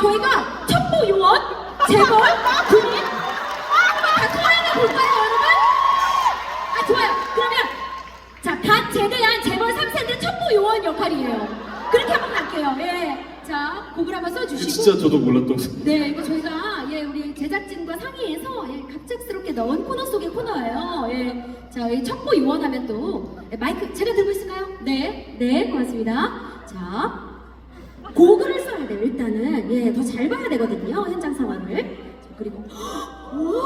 저희가 첩보 요원, 재벌, 군인 다 통화해 볼까요, 여러분? 아 좋아요. 그러면 자, 갓 제대한 재벌 3세대 첩보 요원 역할이에요. 그렇게 한번 갈게요. 예. 자, 곡을 한번 써주시고. 진짜 저도 몰랐던 거. 네, 이거 저희가 예 우리 제작진과 상의해서 예, 갑작스럽게 넣은 코너 속의 코너예요. 예, 자, 이 첩보 요원 하면 또 예, 마이크 제가 들고 있을까요? 네, 네, 고맙습니다. 자, 고글을 써야 돼요. 일단은 예, 더잘 봐야 되거든요. 현장 상황을. 자, 그리고 오!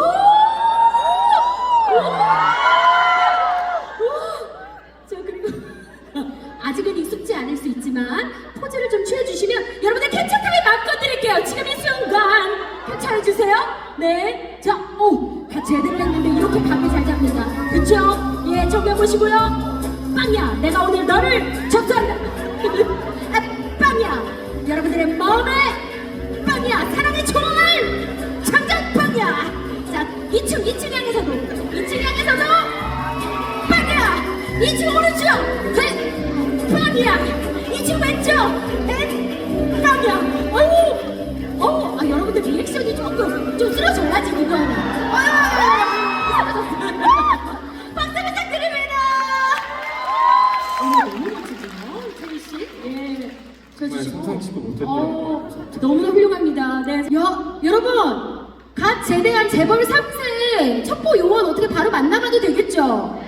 자 그리고 아직은 익숙지 않을 수 있지만 포즈를 좀 취해 주시면 여러분들 캡처 타임 마음껏 드릴게요 지금 이 순간 캡처해 주세요 네 자 오, 다 제대로 했는데 이렇게 감이 잘 잡는다 그쵸? 예 정면 보시고요 빵야 내가 오늘 너를 접수한다 아, 빵야 여러분들의 마음에 2층 2층 향해서도 2층 향해서도 빵이야! 이층 오른쪽! 셋! 빵이야! 이층 왼쪽! 넷! 빵이야! 어우! 어우! 아, 여러분들 리액션이 조금 좀 쓰러져야지, 이거. 아유! 박수 부탁드립니다! 오늘 너무 멋지죠? 채리 씨? 예. 주시고. 상상치도 못했던 어, 너무나 훌륭합니다. 네. 여, 여러분! 갓 제대한 재벌 3세 첩보 요원 어떻게 바로 만나봐도 되겠죠?